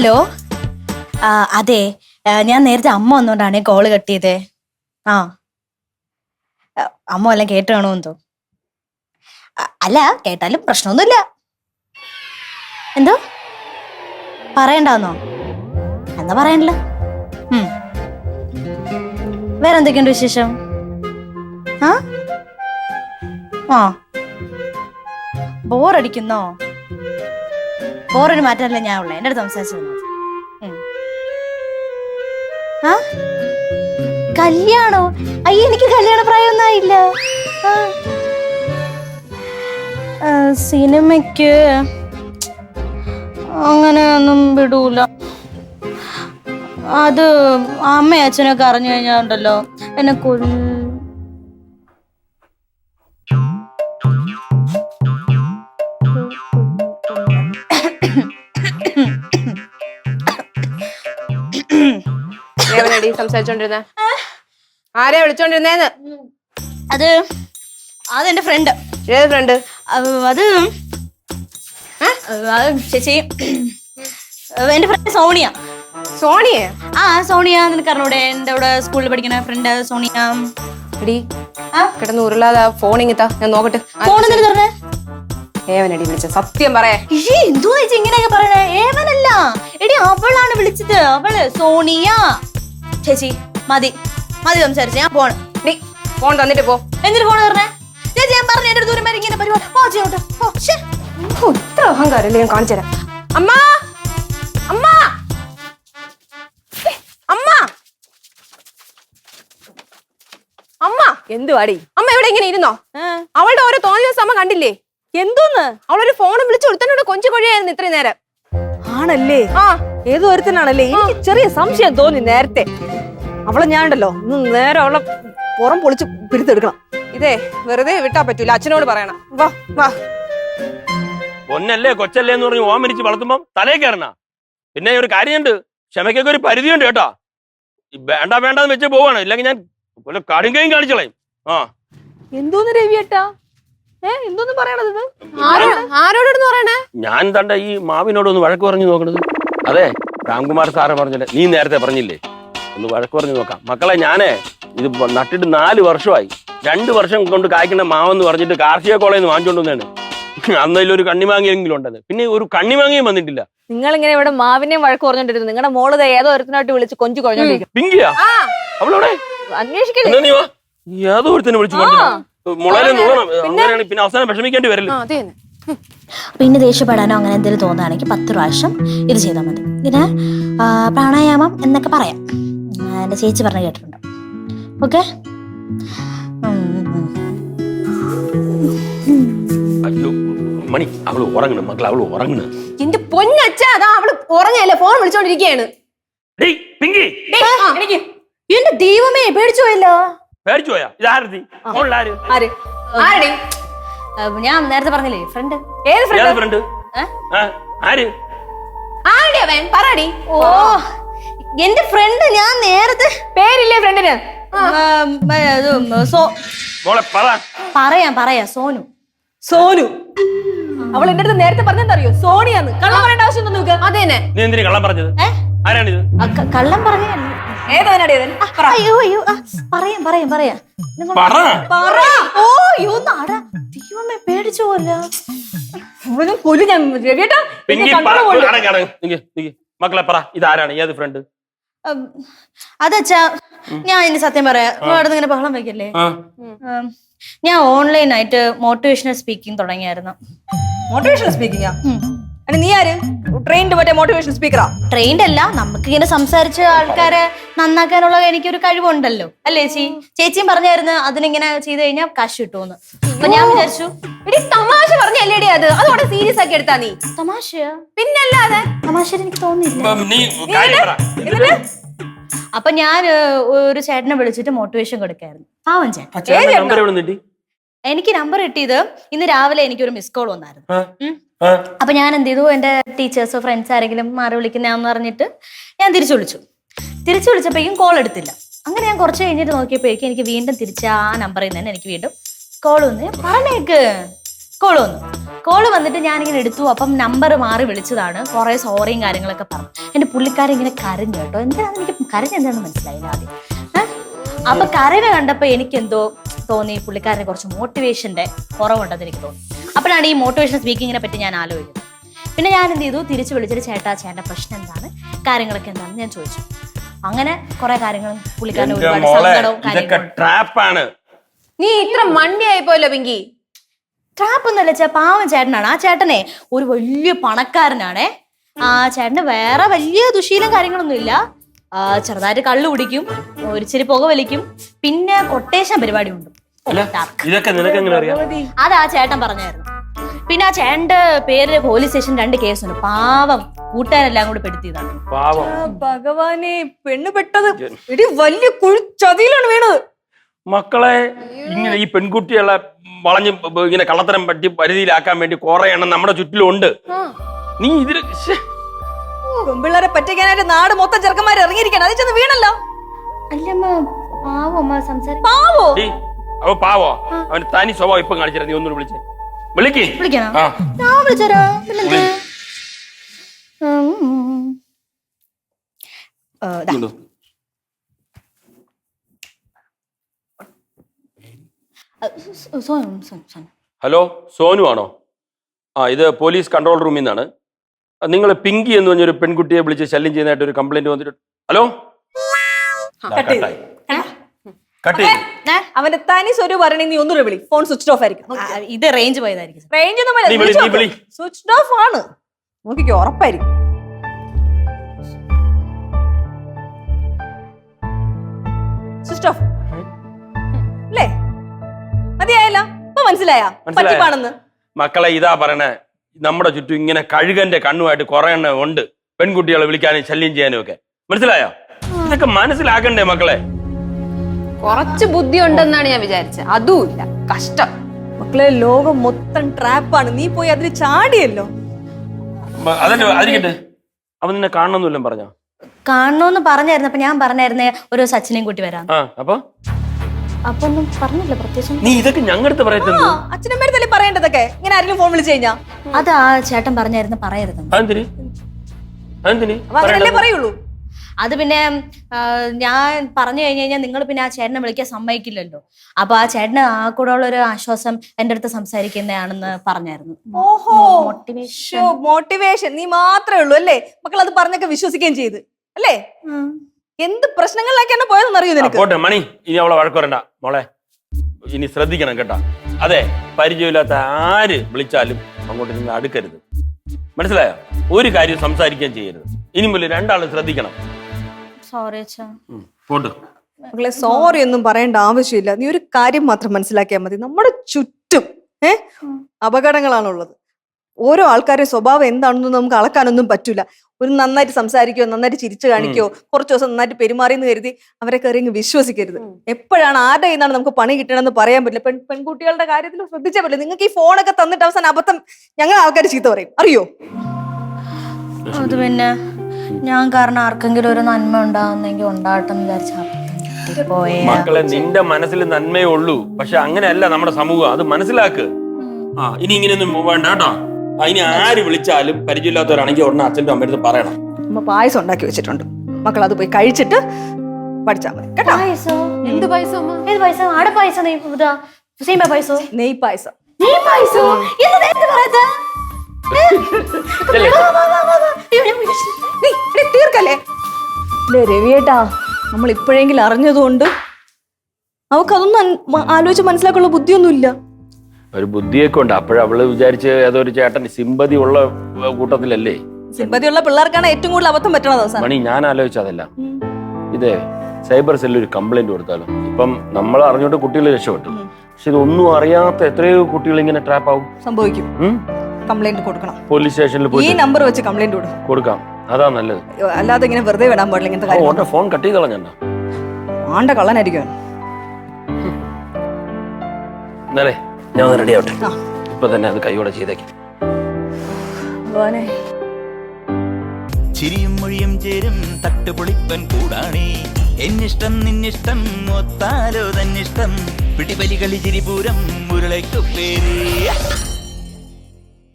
Hello? അതെ. ഞാൻ നേരത്തെ അമ്മ വന്നോണ്ടാണ് കോൾ കട്ട് ചെയ്തേ. ആ. അമ്മ എല്ലാം കേട്ടാണോ എന്തോ? അല്ല കേട്ടാലും പ്രശ്നമൊന്നുമില്ല. എന്തോ? പറയണ്ടാന്നോ? എന്നാ പറയണ്ടല്ലോ. വേറെ എന്തൊക്കെയുണ്ട് വിശേഷം? ആ? ആ. ബോറടിക്കുന്നോ? ബോറിന് മാറ്റമല്ല ഞാൻ ഉള്ളത് എന്റെ അടുത്ത് സംസാരിച്ചു. കല്യാണോ? അയ്യ എനിക്ക് കല്യാണ പ്രായമൊന്നും ആയില്ല. സിനിമയ്ക്ക് അങ്ങനെ ഒന്നും വിടൂല. അത് അമ്മയും അച്ഛനൊക്കെ അറിഞ്ഞു കഴിഞ്ഞാൽ ഉണ്ടല്ലോ എന്നെ കൊല്ലും. ദേവനടി സംസാരിച്ചോണ്ടിരുന്നെ? ആരെയാ വിളിച്ചോണ്ടിരുന്നേന്ന്? അത് അതെന്റെ ഫ്രണ്ട് ഏത് ഫ്രണ്ട് അത് അത് ചേച്ചി. എന്റെ ഫ്രണ്ട് സോണിയ. സോണിയ? ആ സോണിയ നിനക്ക് അറിഞ്ഞൂടെ? എന്റെ അവിടെ സ്കൂളിൽ പഠിക്കുന്ന ഫ്രണ്ട് സോണിയ. എടി? കിടന്ന് ഉരുളാതെ ഫോൺ ഇങ്ങിത്താ ഞാൻ നോക്കട്ടെ. ഫോൺ എന്തിനു ദേവനടി വിളിച്ച സത്യം പറയാ. എന്തോ ഇങ്ങനെയൊക്കെ പറയണേ? ഏവനല്ല. എടി അവളാണ് വിളിച്ചത്. അവൾ സോണിയ. ചേച്ചി മതി. മതി സംസാരിച്ച് ഞാൻ പോണ് നീ ഫോൺ തന്നിട്ട് പോ. എന്തിനു ഫോൺ പറഞ്ഞേ ചേച്ചി ഞാൻ പറഞ്ഞു എന്റെ ദൂരം വരെ ഇങ്ങനെ പരിപാടി. പോ. ഓ, ഇത്ര അഹങ്കാരം ഞാൻ കാണിച്ചു തരാം. അമ്മ! അമ്മ! അമ്മ! അമ്മ! എന്തുവാടി അമ്മ ഇവിടെ ഇങ്ങനെ ഇരുന്നോ? അവളുടെ ഓരോ തോന്നിയ സമയം അമ്മ കണ്ടില്ലേ? എന്തോന്ന്? അവളൊരു ഫോൺ വിളിച്ചു കൊടുത്തനോട് കൊഞ്ചു കൊഴിയായിരുന്നു ഇത്രയും നേരം. ആണല്ലേ? ആ. ഏതോ ഒരുത്തനാണല്ലേ? എനിക്ക് ചെറിയ സംശയം തോന്നി നേരത്തെ. അവളെ ഞാൻ ഉണ്ടല്ലോ. ഇന്ന് നേരെ അവളെ പുറം പൊളിച്ച് പിരിത്തെടുക്കണം ഇതേ വെറുതെ വിട്ടാ പറ്റൂല. അച്ഛനോട് പറയണം. വാ വാ. പൊന്നല്ലേ കൊച്ചല്ലേ എന്ന് പറഞ്ഞ് ഓമരിച്ച് വളർത്തുമ്പോ തലേ കയറണ. പിന്നെ ഒരു കാര്യമുണ്ട്. ക്ഷമയ്ക്കൊക്കെ ഒരു പരിധിയുണ്ട് കേട്ടോ. വേണ്ട വേണ്ടെന്ന് വെച്ച് പോവാണ്. ഇല്ലെങ്കിൽ ഞാൻ കടുങ്കയും കാണിച്ചളയും. ആ. എന്തോന്ന് പറയണത് പറയണേ? ഞാൻ തണ്ട ഈ മാവിനോട് ഒന്ന് വഴക്ക് പറഞ്ഞു നോക്കണത്. അതെ രാംകുമാർ സാറ് പറഞ്ഞില്ലേ? നീ നേരത്തെ പറഞ്ഞില്ലേ? ഒന്ന് വഴക്ക് പറഞ്ഞു നോക്കാം. മക്കളെ ഞാനേ ഇത് നട്ടിട്ട് നാല് വർഷമായി. രണ്ട് വർഷം കൊണ്ട് കായ്ക്കുന്ന മാവെന്ന് പറഞ്ഞിട്ട് കാർഷിക കോളേജിൽ നിന്ന് വാങ്ങിച്ചോണ്ട് വന്നതാണ്. അന്നതിലൊരു കണ്ണിമാങ്ങിയെങ്കിലും ഉണ്ടത് പിന്നെ ഒരു കണ്ണിമാങ്ങിയും വന്നിട്ടില്ല. നിങ്ങൾ ഇങ്ങനെ ഇവിടെ മാവിനെ വഴക്ക് പറഞ്ഞോണ്ടിരുന്നു. നിങ്ങളുടെ മോൾ ഏതോ ഒരുത്തനായിട്ട് വിളിച്ച് കൊഞ്ചു കുഴഞ്ഞോണ്ടിരിക്കും പിങ്കിയാ? അവളോടെ അന്വേഷിക്കല്ലേ? ഏതോ ഒരുത്തനെ വിളിച്ചു മുളയിലെ നുള്ളണം പിന്നെ? അവസാനം വിഷമിക്കേണ്ടി വരില്ല? ഇനി ദേഷ്യപ്പെടാനോ അങ്ങനെ എന്തെങ്കിലും തോന്നുകയാണെങ്കിൽ പത്ത് പ്രാവശ്യം ഇത് ചെയ്താൽ മതി. ഇതിന് ആ, പ്രാണായാമം എന്നൊക്കെ പറയാം. എന്റെ ചേച്ചി പറഞ്ഞ് കേട്ടിട്ടുണ്ട്. ഓക്കെ? മണി അവൾ ഉറങ്ങണം. മക്കൾ അവൾ ഉറങ്ങണ്. എന്റെ പൊന്നച്ച അതാ അവൾ ഉറങ്ങല്ലേ? ഫോൺ വിളിച്ചോണ്ടിരിക്കയാണ്. എന്റെ ദൈവമേ പേടിച്ചു പോയല്ലോ. പേടിച്ചു പോയാ? ഇതാരതി ആര്? ആരടി? ഞാൻ നേരത്തെ പറഞ്ഞില്ലേ ഫ്രണ്ട് ഏത് ഫ്രണ്ട്? ആര്? ആരടി അവൻ? പറടി ഓ എന്റെ ഫ്രണ്ട് ഞാൻ നേരത്തെ പേരില്ലേ ഫ്രണ്ടിന് പറയാം പറയാം സോനു. സോനു? അവൾ എന്റെ അടുത്ത് നേരത്തെ പറഞ്ഞെന്തറിയോ? സോണിയാന്ന്. കള്ളം പറയേണ്ട ആവശ്യം ഒന്നും നോക്കുക അതെ നീ എന്തിനു കള്ളം പറഞ്ഞത്? ആരാണിത്? കള്ളം പറഞ്ഞല്ലേ അയ്യോ അയ്യോ പറയാം പറയാം പറയാം. പറ. ഓ അയ്യോ നാടാ ദൈവമേ പേടിച്ചു പോല ഇവനും കൊല്ലു ഞാൻ രവിയേട്ടാ പിങ്കി പറ അടങ്ങ് അടങ്ങ്. നിക്ക്, നിക്ക്. മക്കളെ പറ ഇതാരാണ്? ഏത് ഫ്രണ്ട് അതച്ചാ ഞാൻ ഇനി സത്യം പറയാം അവിടെ ഇങ്ങനെ ബഹളം വെക്കല്ലേ? ആ. ഉം, ഞാൻ ഓൺലൈൻ ആയിട്ട് മോട്ടിവേഷണൽ സ്പീക്കിംഗ് തുടങ്ങിയായിരുന്നു. മോട്ടിവേഷണൽ സ്പീക്കിംഗാ നീ ആര്? ട്രെയിൻഡ് മറ്റേ മോട്ടിവേഷൻ സ്പീക്കറാ ട്രെയിൻഡ് അല്ല നമുക്ക് ഇങ്ങനെ സംസാരിച്ച് ആൾക്കാരെ നന്നാക്കാനുള്ള എനിക്കൊരു കഴിവുണ്ടല്ലോ. അല്ലേ ചേച്ചി? ചേച്ചിയും പറഞ്ഞായിരുന്നു അതിനിങ്ങനെ ചെയ്ത് കഴിഞ്ഞാൽ കാശ് കിട്ടുമെന്ന്. അപ്പൊ ഞാൻ വിചാരിച്ചു എടി തമാശ പറഞ്ഞല്ലേടി അത്? അതോടെ സീരിയസ് ആക്കി എടുത്താ നീ? തമാശയാ? പിന്നല്ലാതെ? തമാശ എനിക്ക് തോന്നിയില്ല ഇപ്പം നീ കാര്യം പറ. എന്നിട്ട്? അപ്പൊ ഞാൻ ഒരു ചേട്ടനെ വിളിച്ചിട്ട് മോട്ടിവേഷൻ കൊടുക്കായിരുന്നു. പാവൻ ചേട്ടൻ. ആ ചേട്ടന്റെ നമ്പർ എവിടെ നിന്നിട്ട് എനിക്ക് നമ്പർ കിട്ടിയത് ഇന്ന് രാവിലെ എനിക്കൊരു മിസ് കോൾ വന്നായിരുന്നു. ആ, ഉം. അപ്പൊ ഞാൻ എന്ത് ചെയ്തു? എന്റെ ടീച്ചേഴ്സോ ഫ്രണ്ട്സ് ആരെങ്കിലും മാറി വിളിക്കുന്നതാന്ന് പറഞ്ഞിട്ട് ഞാൻ തിരിച്ചു വിളിച്ചു. തിരിച്ചു വിളിച്ചപ്പോഴേക്കും കോൾ എടുത്തില്ല. അങ്ങനെ ഞാൻ കുറച്ച് കഴിഞ്ഞിട്ട് നോക്കിയപ്പോഴേക്കും എനിക്ക് വീണ്ടും തിരിച്ച ആ നമ്പറിൽ നിന്ന് എനിക്ക് വീണ്ടും കോൾ വന്ന്. പറഞ്ഞേക്ക്. കോൾ വന്നു. കോൾ വന്നിട്ട് ഞാനിങ്ങനെ എടുത്തു. അപ്പം നമ്പർ മാറി വിളിച്ചതാണ്. കുറെ സോറിയും കാര്യങ്ങളൊക്കെ പറഞ്ഞു. എന്റെ പുള്ളിക്കാരൻ ഇങ്ങനെ കരഞ്ഞു കേട്ടോ. എന്താണ് എനിക്ക് കരഞ്ഞെന്താണെന്ന് മനസ്സിലായില്ല ആദ്യം? അപ്പൊ കരവ് എനിക്ക് എന്തോ തോന്നി. പുള്ളിക്കാരനെ കുറച്ച് മോട്ടിവേഷന്റെ കുറവുണ്ടെന്ന് എനിക്ക് തോന്നി. അപ്പോഴാണ് ഈ മോട്ടിവേഷൻ സ്പീക്കിങ്ങിനെ പറ്റി ഞാൻ ആലോചിക്കുന്നത്. പിന്നെ ഞാൻ എന്ത് ചെയ്തു? തിരിച്ചു വിളിച്ചിട്ട് ചേട്ടാ ചേട്ടന്റെ പ്രശ്നം എന്താണ്? കാര്യങ്ങളൊക്കെ എന്താണെന്ന് ഞാൻ ചോദിച്ചു. അങ്ങനെ കുറെ കാര്യങ്ങളും പുള്ളിക്കാരന് ഒരുപാട് സങ്കടവും കാര്യങ്ങളും നീ ഇത്ര മണ്ടിയായി പോയല്ലോ പിങ്കി. ട്രാപ്പ് എന്നല്ല ചേ പാവം ചേട്ടനാണ്. ആ ചേട്ടനെ ഒരു വലിയ പണക്കാരനാണേ. ആ ചേട്ടന് വേറെ വലിയ ദുശീലം കാര്യങ്ങളൊന്നും ഇല്ല ചെറുതായിട്ട് കള്ളു കുടിക്കും ഒരിച്ചിരി പുക വലിക്കും പിന്നെ കൊട്ടേഷൻ പരിപാടി ഉണ്ട് അതാ ഇതൊക്കെ നിനക്ക് എങ്ങനെ അറിയാം? അത് ആ ചേട്ടൻ പറഞ്ഞായിരുന്നു. പിന്നെ ആ ചേട്ടന്റെ പേര് പോലീസ് സ്റ്റേഷൻ രണ്ട് കേസുണ്ട്. പാവം. കൂട്ടുകാരെല്ലാം കൂടെ പെടുത്തിയതാണ്. പാവം. ഭഗവാനെ പെണ്ണ് പെട്ടത്. എടി വലിയ കുഴി ചതിയിലാണ് വീണത്. മക്കളെ ഇങ്ങനെ ഈ പെൺകുട്ടികളെ വളഞ്ഞ് ഇങ്ങനെ കള്ളത്തരം പറ്റി പരിധിയിലാക്കാൻ വേണ്ടി കുറെ എണ്ണം നമ്മുടെ ചുറ്റിലുണ്ട്. നീ ഇതിൽ. പെൺപിള്ളേരെ പറ്റിക്കാനായിട്ട് നാട് മൊത്തം ചെറുക്കന്മാർ ഇറങ്ങിയിരിക്കണം. അതിൽ ചെന്ന് വീണല്ലോ. അല്ലമ്മ പാവം? പാവോ? അവൻ തനി സ്വഭാവം ഇപ്പം കാണിച്ചിരുന്നു നീ ഒന്നുകൂടി വിളിച്ചേ. വിളിക്ക്. വിളിക്കണോ ആ. ഞാൻ വിളിച്ചരാ. പിന്നെന്ത്? ഉം. ഏ, ദാ. ഇങ്ങോട്ട്. സോ- സോനു, സോനു, സോനു. ഹലോ സോനു ആണോ? ആ ഇത് പോലീസ് കൺട്രോൾ റൂമിൽ നിന്നാണ്. നിങ്ങൾ പിങ്കി എന്ന് പറഞ്ഞൊരു പെൺകുട്ടിയെ വിളിച്ച് ശല്യം ചെയ്യുന്നതായിട്ട് ഒരു കംപ്ലൈന്റ് വന്നിട്ട് ഹലോ. കട്ട്? അവന്റെ തനി സ്വരൂ പറയണേ നീ ഒന്നുകൂടെ വിളി. ഫോൺ സ്വിച്ച് ഓഫ് ആയിരിക്കും. ഇത് റേഞ്ച് പോയതായിരിക്കും റേഞ്ച് ഒന്നും നീ വിളി, നീ വിളി. സ്വിച്ച് ഓഫ് ആണ്. നോക്കിക്കോ ഉറപ്പായിരിക്കും. സ്വിച്ച് ഓഫ് അല്ലേ? മതിയായല്ലോ. ഇപ്പൊ മനസ്സിലായാ? മനസ്സിലായോ? പറ്റിപ്പാണെന്ന്. മക്കളെ ഇതാ പറയണേ. നമ്മുടെ ചുറ്റും ഇങ്ങനെ കഴുകന്റെ കണ്ണുമായിട്ട് കുറെ എണ്ണം ഉണ്ട്. പെൺകുട്ടികളെ വിളിക്കാനും ശല്യം ചെയ്യാനും ഒക്കെ. മനസ്സിലായോ? ഇതൊക്കെ മനസ്സിലാക്കണ്ടേ മക്കളെ? കുറച്ച് ബുദ്ധി ഉണ്ടെന്നാണ് ഞാൻ വിചാരിച്ചത്. അതുമില്ല കഷ്ടം. മക്കളെ ലോകം മൊത്തം ട്രാപ്പാണ്. നീ പോയി അതിൽ ചാടിയല്ലോ. അവൻ നിന്നെ കാണണമെന്നില്ല പറഞ്ഞോ? കാണണമെന്ന് പറഞ്ഞായിരുന്നു. അപ്പൊ ഞാൻ പറഞ്ഞായിരുന്നേ ഒരു സച്ചിനെയും കൂട്ടി വരാം ആ അപ്പൊ? അപ്പൊ ഒന്നും പറഞ്ഞില്ല പ്രത്യേകിച്ച് നീ ഇതൊക്കെ ഞങ്ങടുത്ത് പറയത്തുന്നു ആ അച്ഛനമ്മേടത്തല്ലേ പറയേണ്ടതൊക്കെ? ഇങ്ങനെ ആരെങ്കിലും ഫോൺ വിളിച്ചു കഴിഞ്ഞാ അത് ആ ചേട്ടൻ പറഞ്ഞായിരുന്നു പറയരുത് അങ്ങനല്ലേ പറയുള്ളൂ? അത് പിന്നെ ഞാൻ പറഞ്ഞു കഴിഞ്ഞു കഴിഞ്ഞാൽ നിങ്ങൾ പിന്നെ ആ ചേട്ടനെ വിളിക്കാൻ സമ്മതിക്കില്ലല്ലോ. അപ്പൊ ആ ചേട്ടന് ആ കൂടെ ഉള്ള ഒരു ആശ്വാസം എന്റെ അടുത്ത് സംസാരിക്കുന്നതാണെന്ന് പറഞ്ഞായിരുന്നു. ഓഹോ! മോട്ടിവേഷൻ മോട്ടിവേഷൻ നീ മാത്രമേ ഉള്ളൂ അല്ലേ? മക്കൾ അത് പറഞ്ഞൊക്കെ വിശ്വസിക്കുകയും ചെയ്ത്. അല്ലേ? എന്ത് പ്രശ്നങ്ങളിലേക്കാണ് പോയതെന്ന് അറിയൂ നിനക്ക്? പോട്ടെ മണി. ഇനി അവളെ വഴക്ക് വരണ്ട മോളെ ഇനി ശ്രദ്ധിക്കണം കേട്ടാ. അതെ പരിചയമില്ലാത്ത ആര് വിളിച്ചാലും അങ്ങോട്ട് നിങ്ങൾ അടുക്കരുത്. മനസ്സിലായോ? ഒരു കാര്യം സംസാരിക്കാൻ ചെയ്യരുത്. ഇനി മുതൽ രണ്ടാളും ശ്രദ്ധിക്കണം. സോറി അച്ഛാ. പോട്ട്. മക്കളെ സോറി ഒന്നും പറയേണ്ട ആവശ്യമില്ല. നീ ഒരു കാര്യം മാത്രം മനസ്സിലാക്കിയാൽ മതി. നമ്മുടെ ചുറ്റും ഏ അപകടങ്ങളാണുള്ളത്. ഓരോ ആൾക്കാരുടെ സ്വഭാവം എന്താണെന്ന് നമുക്ക് അളക്കാനൊന്നും പറ്റില്ല ഒരു നന്നായിട്ട് സംസാരിക്കോ നന്നായിട്ട് ചിരിച്ചു കാണിക്കോ കുറച്ച് ദിവസം നന്നായിട്ട് പെരുമാറി എന്ന് കരുതി അവരെ കയറി വിശ്വസിക്കരുത്. എപ്പോഴാണ് ആരുടെ കയ്യിന്നാണ് നമുക്ക് പണി കിട്ടണമെന്ന് പറയാൻ പറ്റില്ല. പെൺ പെൺകുട്ടികളുടെ കാര്യത്തിൽ ശ്രദ്ധിച്ചാൽ പറ്റില്ല നിങ്ങൾക്ക് ഈ ഫോണൊക്കെ തന്നിട്ട് അവസാനം അബദ്ധം ഞങ്ങൾ ആൾക്കാർ ചീത്ത പറയും. അറിയോ? അത് പിന്നെ ഞാൻ കാരണം ആർക്കെങ്കിലും ഒരു നന്മ ഉണ്ടാവുന്നെങ്കിൽ ഉണ്ടാവട്ടെ എന്ന് വിചാരിച്ച പോയേ. മക്കളെ നിന്റെ മനസ്സിൽ നന്മയേ ഉള്ളൂ. പക്ഷെ അങ്ങനെയല്ല നമ്മുടെ സമൂഹം. അത് മനസ്സിലാക്ക്. ആ ഇനി ഇങ്ങനെയൊന്നും വേണ്ട കേട്ടോ ഇനി ആര് വിളിച്ചാലും പരിചയമില്ലാത്തവരാണെങ്കിൽ ഉടനെ അച്ഛന്റെ അമ്മയുടെ പറയണം. അമ്മ പായസം ഉണ്ടാക്കി വെച്ചിട്ടുണ്ട്. മക്കൾ അത് പോയി കഴിച്ചിട്ട് പഠിച്ചാൽ മതി. കേട്ടോ? പായസോ? എന്ത് പായസം ഏത് പായസം? ആടെ പായസം നെയ് പായസം? നീ പായസോ. എന്ത് പറയാത്ത തീർക്കല്ലേ? രവി രവിയേട്ടാ നമ്മൾ ഇപ്പോഴെങ്കിലും അറിഞ്ഞതുകൊണ്ട് അവക്കതൊന്നും ആലോചിച്ച് മനസ്സിലാക്കാനുള്ള ബുദ്ധിയൊന്നുമില്ല. ഒരു ബുദ്ധിയൊക്കെ ഉണ്ട്. അപ്പോഴവൾ വിചാരിച്ച് ഏതൊരു ചേട്ടൻ സിമ്പതി ഉള്ള കൂട്ടത്തിലല്ലേ? സിമ്പതിയുള്ള പിള്ളേർക്കാണ് ഏറ്റവും കൂടുതൽ അബദ്ധം പറ്റണത് മണി ഞാൻ ആലോചിച്ചതല്ല ഇതേ സൈബർ സെല്ലിൽ ഒരു കംപ്ലൈന്റ് കൊടുത്താലും? ഇപ്പം നമ്മൾ അറിഞ്ഞോണ്ട് കുട്ടികൾ രക്ഷപ്പെട്ടു. പക്ഷെ ഇതൊന്നും അറിയാത്ത എത്രയോ കുട്ടികൾ ഇങ്ങനെ ട്രാപ്പ് ആവും സംഭവിക്കും? കംപ്ലൈന്റ് കൊടുക്കണം. പോലീസ് സ്റ്റേഷനിൽ പോയി ഈ പോയി നമ്പർ വെച്ച് കംപ്ലൈന്റ് കൊടുക്കും കൊടുക്കാം. അതാ നല്ലത്. അല്ലാതെ ഇങ്ങനെ വെറുതെ വിടാൻ പാടില്ല ഇങ്ങനത്തെ കാര്യം ഓന്റെ ഫോൺ കട്ടി ചെയ്ത് കളഞ്ഞണ്ട ആണ്ട കള്ളനായിരിക്കും അവൻ. എന്നാലേ ഞാൻ ഒന്ന് റെഡി ആവട്ടെ. ആ. ഇപ്പൊ തന്നെ അത് കൈയോടെ ചെയ്തേക്കാം. ഭഗവാനെ ചിരിയും മൊഴിയും ചേരും തട്ടുപൊളിപ്പൻ കൂടാണേ. എന്നിഷ്ടം നിന്നിഷ്ടം ഒത്താലോ തന്നിഷ്ടം. പിടിപലി കളി ചിരിപൂരം മുരളയ്ക്കു പേര്.